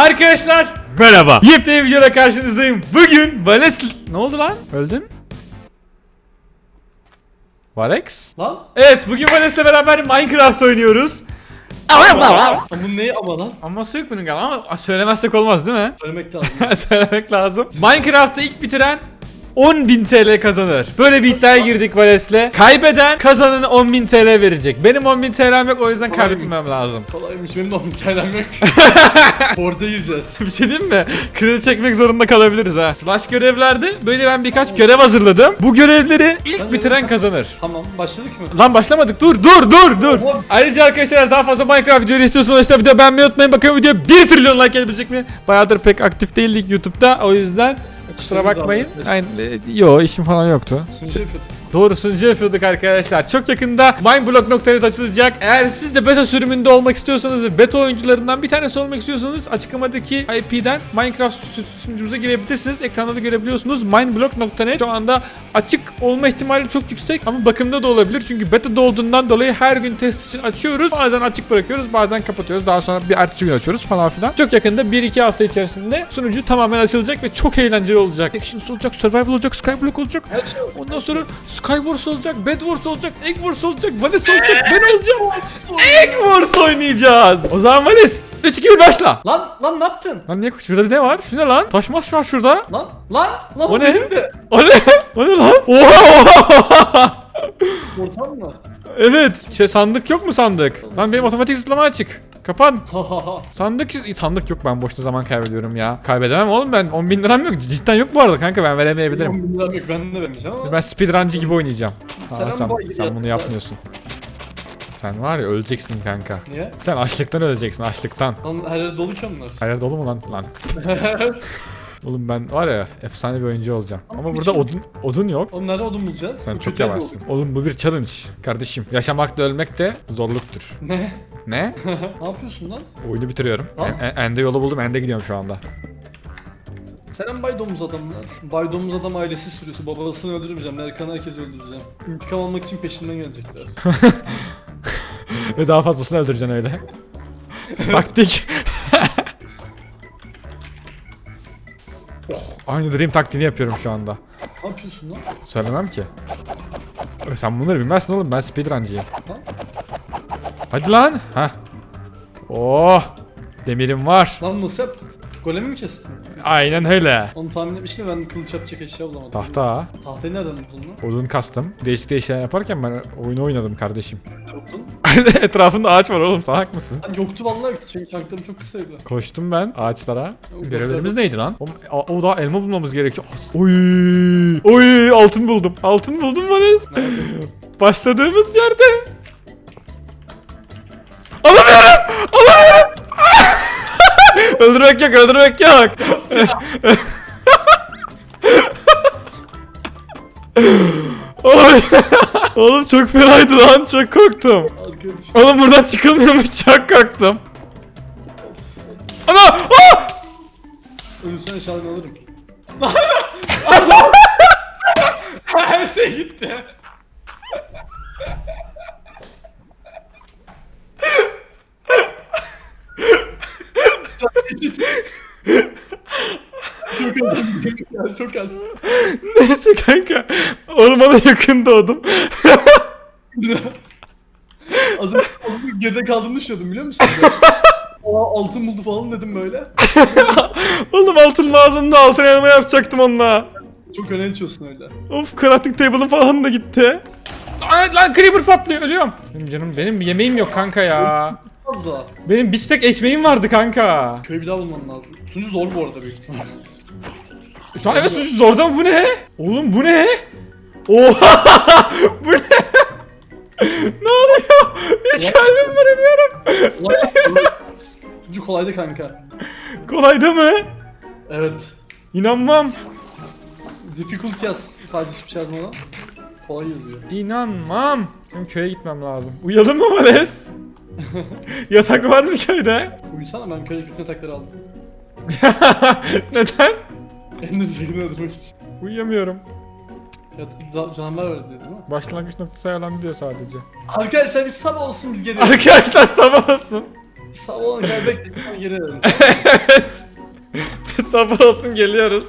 Arkadaşlar merhaba. Yepyeni videoda karşınızdayım. Bugün Vales... Ne oldu lan? Öldün? Varex? Lan? Evet bugün Vales'le beraber Minecraft oynuyoruz. Bunun neyi ama lan? Ama su yok bunun galiba ama söylemezsek olmaz değil mi? Söylemek lazım. Söylemek lazım. Minecraft'ı ilk bitiren 10.000 TL kazanır. Böyle bir iddiaya girdik Vales'le. Kaybeden kazanana 10.000 TL verecek. Benim 10.000 TL'm yok o yüzden kaybetmem lazım. Kolaymış benim de onun İtalyan yok. Borca gireceğiz. bir şey diyeyim mi? Kredi çekmek zorunda kalabiliriz ha. Slash görevlerde böyle ben birkaç görev hazırladım. Bu görevleri ilk bitiren kazanır. Tamam başladık mı? Lan başlamadık. Dur dur dur dur. Ayrıca arkadaşlar daha fazla Minecraft videoları istiyorsanız işte video beğenmeyi unutmayın. Bakın video 1 trilyon like gelebilecek mi? Bayağıdır pek aktif değildik YouTube'da. O yüzden kusura bakmayın. Aynen. Yo işim falan yoktu. Sunucu yapıyorduk. Doğru sunucu yapıyorduk arkadaşlar. Çok yakında Mineblock.net açılacak. Eğer siz de beta sürümünde olmak istiyorsanız ve beta oyuncularından bir tanesi olmak istiyorsanız açıklamadaki IP'den Minecraft su- sunucumuza girebilirsiniz. Ekranda da görebiliyorsunuz. Mineblock.net şu anda açık olma ihtimali çok yüksek ama bakımda da olabilir. Çünkü beta'da olduğundan dolayı her gün test için açıyoruz. Bazen açık bırakıyoruz, bazen kapatıyoruz. Daha sonra bir ertesi gün açıyoruz falan filan. Çok yakında 1-2 hafta içerisinde sunucu tamamen açılacak ve çok eğlenceli olacak. Actions olacak, survival olacak, skyblock olacak. Şey. Ondan sonra Skywars olacak, Bed Wars olacak, Egg Wars olacak, Vales olacak, ben olacağım. Egg Wars oynayacağız. O zaman Vales 3 2 1 başla. Lan lan ne yaptın? Lan niye şurada bir ne var? Şu ne lan? Taş mas var şurada. Lan lan lan O ne? O ne? O ne lan? Oha oha. Ortam mı? evet. Şey sandık yok mu sandık? Lan benim otomatik zıplama açık. Kapan. Sandık sandık yok ben boşta zaman kaybediyorum ya. Kaybedemem oğlum ben 10 bin liram yok. Cidden yok bu arada kanka ben veremeyebilirim. 10 bin liram yok ben de vermeyeceğim ama. Ben speedruncı gibi oynayacağım. Aa, sen, sen bunu yapmıyorsun. Sen var ya öleceksin kanka. Niye? Sen açlıktan öleceksin açlıktan. Lan her yer dolu ki onlar. Hayır dolu mu lan? Lan. Oğlum ben var ya efsane bir oyuncu olacağım. Ama Ama burada şey- odun odun yok. Oğlum nerede odun bulacağız? Sen çok yavaşsın. Oğlum bu bir challenge kardeşim. Yaşamak da ölmek de zorluktur. Ne? Ne? ne yapıyorsun lan? Oyunu bitiriyorum. En- en- ende yolu buldum. Ende gidiyorum şu anda. Selam Bay Domuz adamlar. Bay Domuz adam ailesi sürüsü. Babasını öldürmeyeceğim. Erkan herkesi öldüreceğim. İntikam almak için peşinden gelecekler. Ve daha fazlasını öldüreceksin öyle. Taktik. oh, aynı Dream taktiğini yapıyorum şu anda. ne yapıyorsun lan? Söylemem ki. Ö, Sen bunları bilmezsin oğlum ben speedruncıyım. Lan? Hadi lan. Ha. Oh. Demirim var. Lan nasıl yaptın? Golemi mi kestin? Aynen öyle. Onu tahmin etmiştim ben kılıç yapacak eşya bulamadım. Tahta. Tahtayı nereden buldun lan? Odun kastım. Değişik değişik şeyler yaparken ben oyunu oynadım kardeşim. Buldun. Etrafında ağaç var oğlum salak mısın? Lan yoktu vallahi çünkü çanklarım çok kısaydı. Koştum ben ağaçlara. Yok, Görevlerimiz neydi lan? O, o, o da elma bulmamız gerekiyor. As- Oy! Oy! Altın buldum. Altın buldum. Nerede? Başladığımız yerde. Öldürmek yok, öldürmek yok. Oy! Oğlum çok fenaydı lan, çok korktum. Oğlum buradan çıkılmıyormuş, çok korktum. Ana! Aa! Ölürsen eşyalarını alırım. Her şey gitti. Çok az. Ya, çok az. Neyse kanka. Ormana yakın doğdum. Az önce, az önce geride kaldığını düşünüyordum biliyor musun? Aa altın buldu falan dedim böyle. Oğlum altın lazımdı. Altın elma yapacaktım onunla. Çok öne içiyorsun öyle. Of crafting table'ım falan da gitti. Ay, lan creeper patlıyor ölüyorum. Benim canım benim yemeğim yok kanka ya. Az daha. Benim biftek ekmeğim vardı kanka. Köy bir daha bulman lazım. Sunucu zor bu arada büyük ihtimal. Şu an evet suçsuz zorda mı bu ne? Oğlum bu ne? Oha! bu ne? ne oluyor? Hiç kalbimi vuramıyorum. Sunucu kolaydı kanka. Kolaydı mı? Evet. İnanmam. Difficulty yaz. Sadece hiçbir şey yazmadan. Kolay yazıyor. İnanmam. Benim köye gitmem lazım. Uyuyalım mı Vales? Yatak var mı köyde? Uyusana ben köydeki yatakları aldım. Neden? En hızlı öldürmek için. Uyuyamıyorum. Ya, za- canavar var dedi değil mi? Başlangıç noktası ayarlandı diyor sadece. Arkadaşlar bir sabah olsun biz geri. Arkadaşlar sabah olsun. sabah olun gel bekleyin sonra geri dönelim. evet. sabah olsun geliyoruz.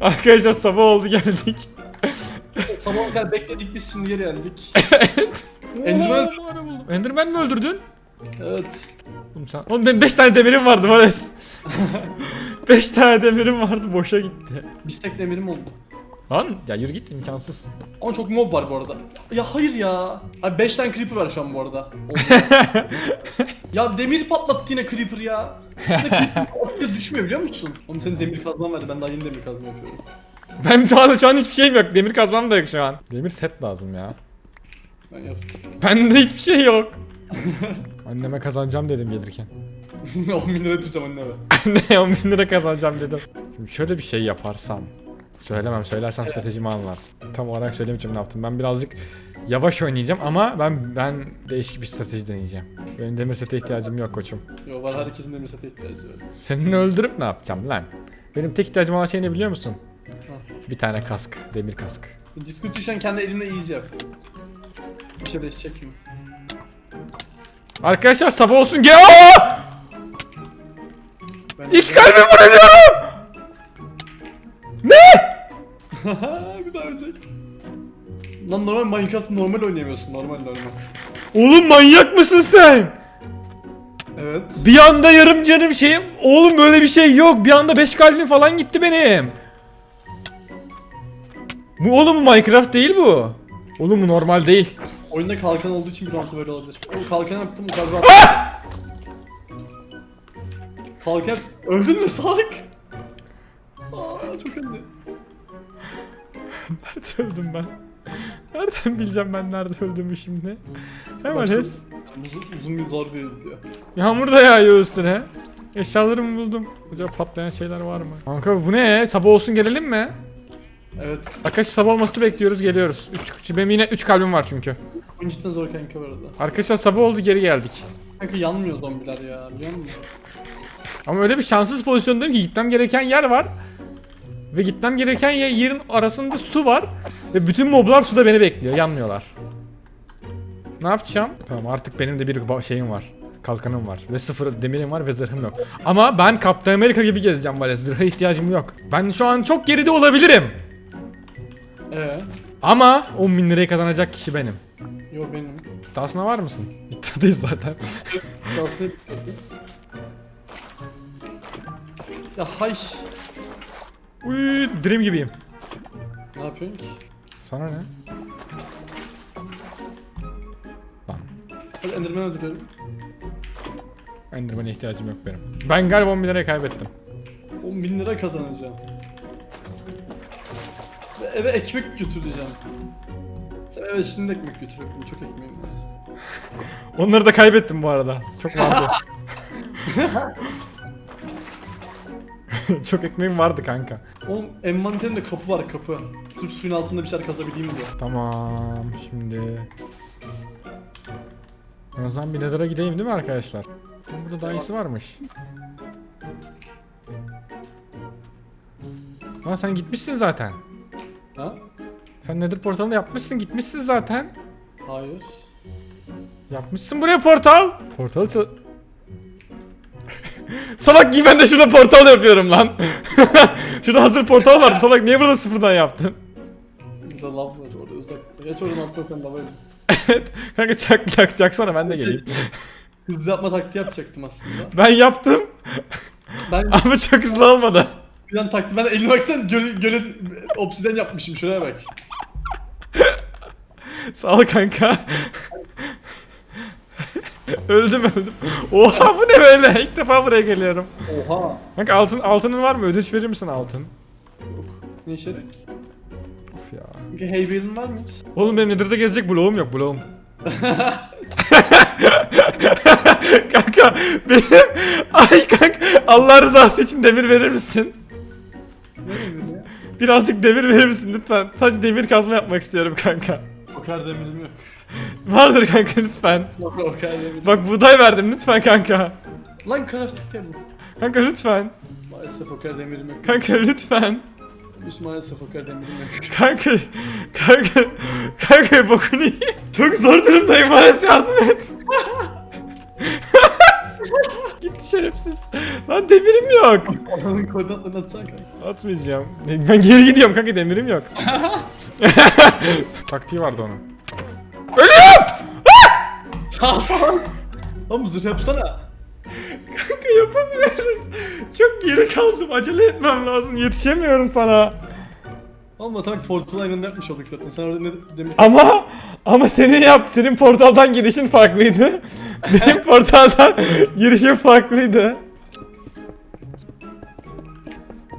Arkadaşlar sabah oldu geldik. Sabah kadar bekledik biz şimdi geri geldik. Enderman buldum. Enderman mi öldürdün? Evet. Oğlum sen... Oğlum benim 5 tane demirim vardı Vales. 5 tane demirim vardı boşa gitti. Bistek demirim oldu. Lan ya yürü git imkansız. Ama çok mob var bu arada. Ya hayır ya. Abi 5 tane creeper var şu an bu arada. Ya demir patlattı yine creeper ya. Atıyor düşmüyor biliyor musun? Oğlum senin demir kazman verdi ben daha yeni demir kazma yapıyorum. Ben şu an, şu an hiçbir şeyim yok. Demir kazmam da yok şu an. Demir set lazım ya. Ben yaptım. Bende hiçbir şey yok. Anneme kazanacağım dedim gelirken. 10 bin lira tutacağım anneme. Anne 10 bin lira kazanacağım dedim. Şimdi şöyle bir şey yaparsam. Söylemem, söylersem stratejimi anlarsın. Tam olarak söylemeyeceğim ne yaptım. Ben birazcık yavaş oynayacağım ama ben ben değişik bir strateji deneyeceğim. Benim demir sete ihtiyacım yok koçum. Yo var herkesin demir sete ihtiyacı var. Seni öldürüp ne yapacağım lan? Benim tek ihtiyacım olan şey ne biliyor musun? Bir tane kask, demir kask. Diskutü şu an kendi elimle easy yap. Bir şey değişecek mi? Arkadaşlar sabah olsun gel. Aa! Ben İki kalbim vuruyorum. Ne? bir daha ölecek. Lan normal Minecraft normal oynayamıyorsun normal normal. Oğlum manyak mısın sen? Evet. Bir anda yarım canım şeyim. Oğlum böyle bir şey yok. Bir anda 5 kalbim falan gitti benim. Bu oğlum Minecraft değil bu. Oğlum bu normal değil. Oyunda kalkan olduğu için bir rantı böyle olabilir. O kalkan yaptım o kadar Kalkan öldün mü salak? Aa çok öldü. Nerede öldüm ben? Nereden bileceğim ben nerede öldüğümü şimdi? Hemen hes. Uzun, uzun bir zor bir diyor. Yağmur da yağıyor üstüne. Eşyalarımı buldum. Acaba patlayan şeyler var mı? Kanka bu ne? Sabah olsun gelelim mi? Evet. Arkadaşlar sabah olmasını bekliyoruz geliyoruz. 3 benim yine 3 kalbim var çünkü. Oyun cidden zor kanka bu arada. Arkadaşlar sabah oldu geri geldik. Kanka yanmıyor zombiler ya biliyor musun? Ama öyle bir şanssız pozisyondayım ki gitmem gereken yer var. Ve gitmem gereken ye- yerin arasında su var. Ve bütün moblar suda beni bekliyor. Yanmıyorlar. Ne yapacağım? Tamam artık benim de bir ba- şeyim var. Kalkanım var. Ve sıfır demirim var ve zırhım yok. Ama ben Kaptan Amerika gibi gezeceğim böyle. Zırha ihtiyacım yok. Ben şu an çok geride olabilirim. Ee, Ama 10 bin lirayı kazanacak kişi benim. Yo benim. İddiasına var mısın? İddiadayız zaten. Nasıl? ya hay. Uy, dream gibiyim. Ne yapıyorsun ki? Sana ne? Lan. Hadi Enderman öldürüyorum. Enderman'e ihtiyacım yok benim. Ben galiba 10 bin lirayı kaybettim. 10 bin lira kazanacağım. Ve eve ekmek götüreceğim. Sen eve şimdi ekmek götürüyorsun. Çok ekmeğim var. Onları da kaybettim bu arada. Çok vardı. Çok ekmeğim vardı kanka. Oğlum envanterimde kapı var kapı. Sırf suyun altında bir şeyler kazabileyim diye. Tamam şimdi. O zaman bir Nether'a gideyim değil mi arkadaşlar? Burada daha iyisi varmış. Lan sen gitmişsin zaten. Sen Nether portalını yapmışsın gitmişsin zaten. Hayır. Yapmışsın buraya portal. Portalı çal... Salak gibi ben de şurada portal yapıyorum lan. şurada hazır portal vardı. Salak niye burada sıfırdan yaptın? Burada lav var orada uzakta. Geç oradan altta sen lava. Evet. Kanka çak çak çaksana ben de geleyim. Hızlı yapma taktiği yapacaktım aslında. Ben yaptım Ben ama çok hızlı olmadı. bir an taktiği ben elime baksana göle, göle obsiden yapmışım şuraya bak. Sağ ol kanka. öldüm öldüm. Oha bu ne böyle? İlk defa buraya geliyorum. Oha. Kanka altın altının var mı? Ödünç verir misin altın? Yok. Ne işe yarar? Of ya. Peki Heybel'in var mı hiç? Oğlum benim Nether'da gezecek bloğum yok bloğum. kanka benim... Ay kanka Allah rızası için demir verir misin? Birazcık demir verir misin lütfen? Sadece demir kazma yapmak istiyorum kanka. O kadar demirim yok. Vardır kanka lütfen. O kadar demirim. Bak buğday verdim lütfen kanka. Lan crafting geldi. Kanka lütfen. Maalesef o kadar demirim yok. Kanka lütfen. Hiç maalesef o kadar demirim yok. Kanka, kanka, kanka bokunu ye. Çok zor durumdayım Mares yardım et. Gitti şerefsiz. Lan demirim yok. Adamın koordinatlarını atsana kanka. Atmayacağım. Ben geri gidiyorum kanka demirim yok. Taktiği vardı onun. Sağ sağ. Lan bu zırh yapsana. Kanka yapamıyoruz. Çok geri kaldım. Acele etmem lazım. Yetişemiyorum sana. Ama tabii portal aynında yapmış olduk zaten. Sen orada ne demiş? Ama ama senin yap senin portaldan girişin farklıydı. Benim portaldan girişim farklıydı.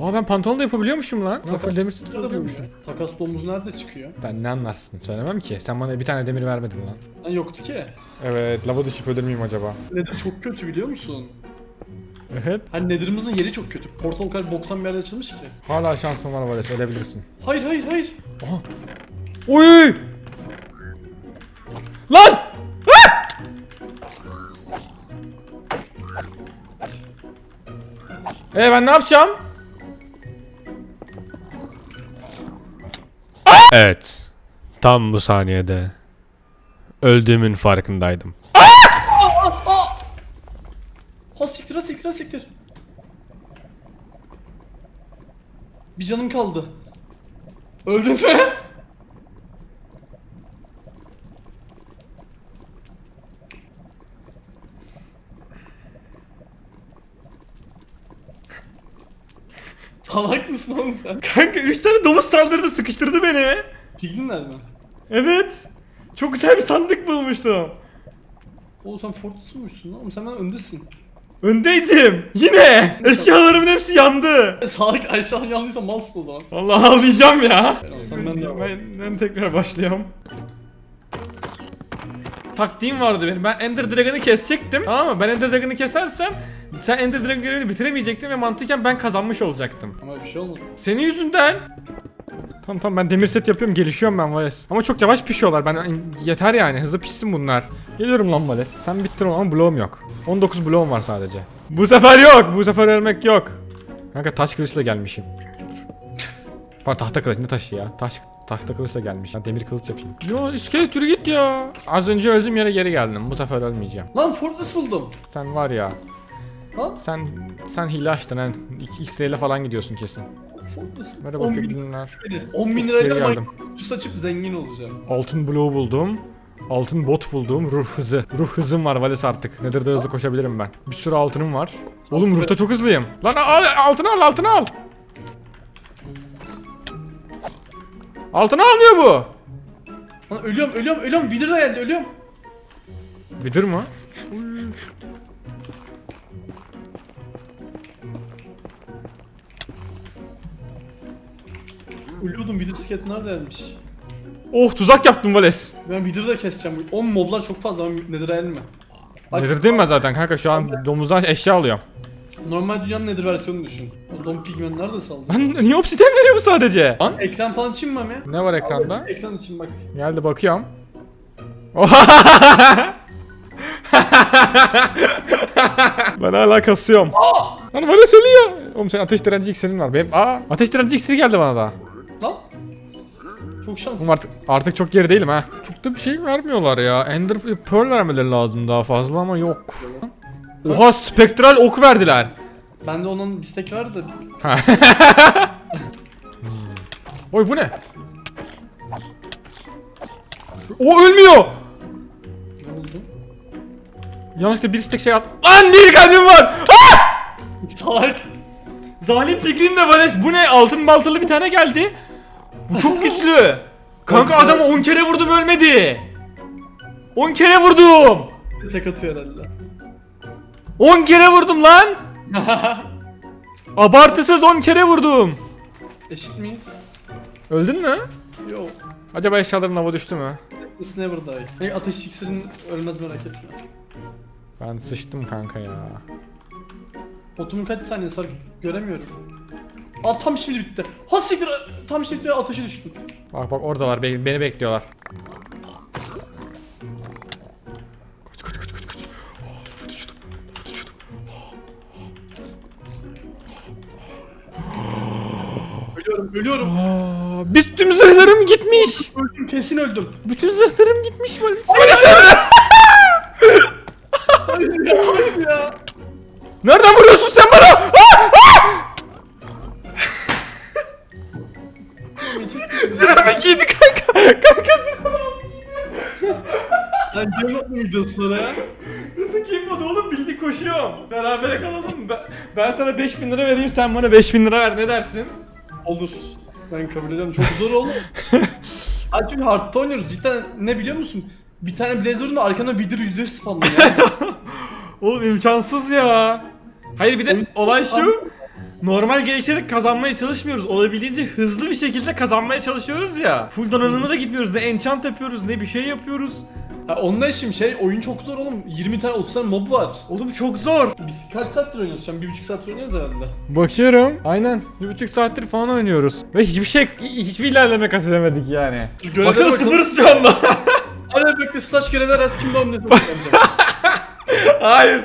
Aa ben pantolon da yapabiliyormuşum lan. Lan full demir yapabiliyormuşum. Takas domuz nerede çıkıyor? Sen ne anlarsın? Söylemem ki. Sen bana bir tane demir vermedin lan. Lan yoktu ki. Evet, lava düşüp ölür müyüm acaba? Nedir çok kötü biliyor musun? Evet. Hani Nether'ımızın yeri çok kötü. Portal o kadar boktan bir yerde açılmış ki. Hala şansın var Vales, ölebilirsin. Hayır hayır hayır. Aha. Oy! Lan! Ah! Ee ben ne yapacağım? Evet. Tam bu saniyede öldüğümün farkındaydım. Ha siktir ha siktir ha siktir. Bir canım kaldı. Öldün mü? Mısın oğlum sen? Kanka 3 tane domuz saldırdı sıkıştırdı beni. Piglinler mi? Evet. Çok güzel bir sandık bulmuştum. Oğlum sen Fortress muymuşsun lan? Oğlum sen ben öndesin. Öndeydim. Yine. Eşyalarımın hepsi yandı. E, Salak aşağı yandıysa malsın o zaman. Allah ağlayacağım ya. Sen ben de ben, ben tekrar başlıyorum. Taktiğim vardı benim. Ben Ender Dragon'ı kesecektim. Tamam mı? Ben Ender Dragon'ı kesersem sen Ender Dragon görevini bitiremeyecektin ve mantıken ben kazanmış olacaktım. Ama bir şey olmadı. Senin yüzünden. Tamam tamam ben demir set yapıyorum gelişiyorum ben Vales. Ama çok yavaş pişiyorlar ben yeter yani hızlı pişsin bunlar. Geliyorum lan Vales sen bittin ama bloğum yok. 19 bloğum var sadece. Bu sefer yok bu sefer ölmek yok. Kanka taş kılıçla gelmişim. Pardon tahta kılıç ne taşı ya? Taş tahta kılıçla gelmiş. Ben demir kılıç yapayım. Ya iskelet yürü git ya. Az önce öldüğüm yere geri geldim. Bu sefer ölmeyeceğim. Lan Fortress buldum. Sen var ya. Lan Sen sen hile açtın ha. X-Ray'le falan gidiyorsun kesin. Merhaba 10 bin, piglinler. 10 bin Geri lirayla geldim. Minecraft açıp zengin olacağım. Altın bloğu buldum. Altın bot buldum. Ruh hızı. Ruh hızım var Vales artık. Nedir de hızlı koşabilirim ben. Bir sürü altınım var. Oğlum ruhta çok hızlıyım. Lan al, altını al altını al. Altını almıyor bu. Lan ölüyorum ölüyorum ölüyorum. Wither da geldi ölüyorum. Vidir mı? Ölüyordum Wither skeleton neredeymiş? Oh tuzak yaptım Vales. Ben Wither'ı da keseceğim. 10 moblar çok fazla ama Nether'a mi? Bak, Nedir değil mi zaten kanka şu an domuzdan eşya alıyorum. Normal dünyanın Nether versiyonunu düşün. O Dom Pigmen nerede saldı? Lan niye obsidian veriyor bu sadece? Lan Ekran falan için mi Mami? ne var ekranda? Ekran için bak. Geldi bakıyorum. ben hala kasıyorum. Lan bana söylüyor. Oğlum senin ateş direnci iksirin var. Benim aa ateş direnci iksiri geldi bana da. Çok şans. Oğlum artık artık çok geri değilim ha. Çok da bir şey vermiyorlar ya. Ender Pearl vermeleri lazım daha fazla ama yok. Oha spektral ok verdiler. Bende onun istek vardı. Oy bu ne? O ölmüyor. Ne oldu? Yanlışlıkla bir istek şey at. Lan bir kalbim var. Ah! Salak. Zalim Piglin de Vales bu ne? Altın baltalı bir tane geldi. Bu çok güçlü. Kanka adamı 10 kere vurdum ölmedi. 10 kere vurdum. Tek atıyor herhalde. 10 kere vurdum lan. Abartısız 10 kere vurdum. Eşit miyiz? Öldün mü? Yok. Acaba eşyaların hava düştü mü? This never die. Hey, ateş iksirin ölmez merak etme. Ben sıçtım kanka ya. Botumun kaç saniyesi var göremiyorum. Aa tam şimdi bitti. Ha siktir tam şimdi ateşe düştüm. Bak bak oradalar be- beni bekliyorlar. Kaç kaç kaç kaç kaç. Oh, lafa düşürdüm. Lafa. Ölüyorum ölüyorum. Aa, biz tüm zırhlarım gitmiş. Öldüm kesin öldüm. Bütün zırhlarım gitmiş ya. Nereden vuruyorsun sen sonra ya? Burada kim modu oğlum bildi koşuyorum. Berabere kalalım. Ben, ben sana 5000 lira vereyim sen bana 5000 lira ver ne dersin? Olur. Ben kabul ediyorum. Çok zor oğlum. Ay çünkü hardta oynuyoruz. Cidden ne biliyor musun? Bir tane Blazer'ın da arkana Wither %100 spamlı ya. Oğlum imkansız ya. Hayır bir de olay şu. Normal gelişerek kazanmaya çalışmıyoruz. Olabildiğince hızlı bir şekilde kazanmaya çalışıyoruz ya. Full donanıma da gitmiyoruz. Ne enchant yapıyoruz ne bir şey yapıyoruz. Ha, onunla şimdi şey oyun çok zor oğlum. 20 tane 30 tane mob var. Oğlum çok zor. Biz kaç saattir oynuyoruz şu an? 1,5 saattir oynuyoruz herhalde. Bakıyorum. Aynen. Bir buçuk saattir falan oynuyoruz. Ve hiçbir şey, hiçbir ilerleme kat edemedik yani. Görevlere Baksana bakalım. sıfırız şu anda. Hadi bekle slash görevler az kimde omlet hayır.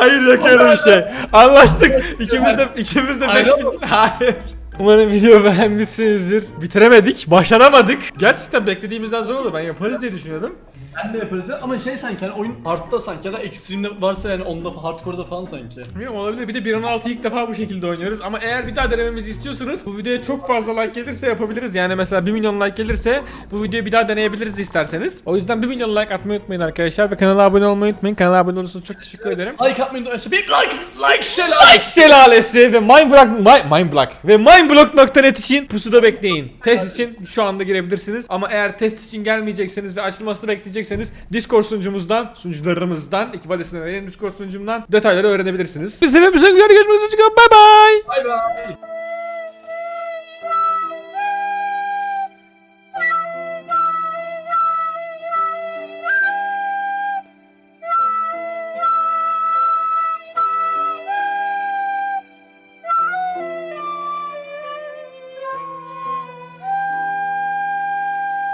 Hayır yok öyle bir şey. Anlaştık. İkimiz de, ikimiz de Hayır 5000. oğlum. Hayır. Umarım video beğenmişsinizdir. Bitiremedik. Başaramadık. Gerçekten beklediğimizden zor oldu. Ben yaparız diye düşünüyordum. Ben de yaparız ama şey sanki hani oyun hardta sanki ya da extreme'de varsa yani onda hardcore'da falan sanki. Bilmiyorum olabilir. Bir de 1.16'yı ilk defa bu şekilde oynuyoruz. Ama eğer bir daha denememizi istiyorsanız bu videoya çok fazla like gelirse yapabiliriz. Yani mesela 1 milyon like gelirse bu videoyu bir daha deneyebiliriz isterseniz. O yüzden 1 milyon like atmayı unutmayın arkadaşlar. Ve kanala abone olmayı unutmayın. Kanala abone olursanız çok teşekkür ederim. Like atmayı unutmayın. Bir like like şelale. Like şelalesi ve Mindblock, My, Mindblock ve Mindblock.net için pusuda bekleyin. Test için şu anda girebilirsiniz. Ama eğer test için gelmeyecekseniz ve açılmasını bekleyecekseniz Discord sunucumuzdan, sunucularımızdan, adresine verin Discord sunucumdan detayları öğrenebilirsiniz. Biz bize görüşmek üzere. Bye bye. Bay bay.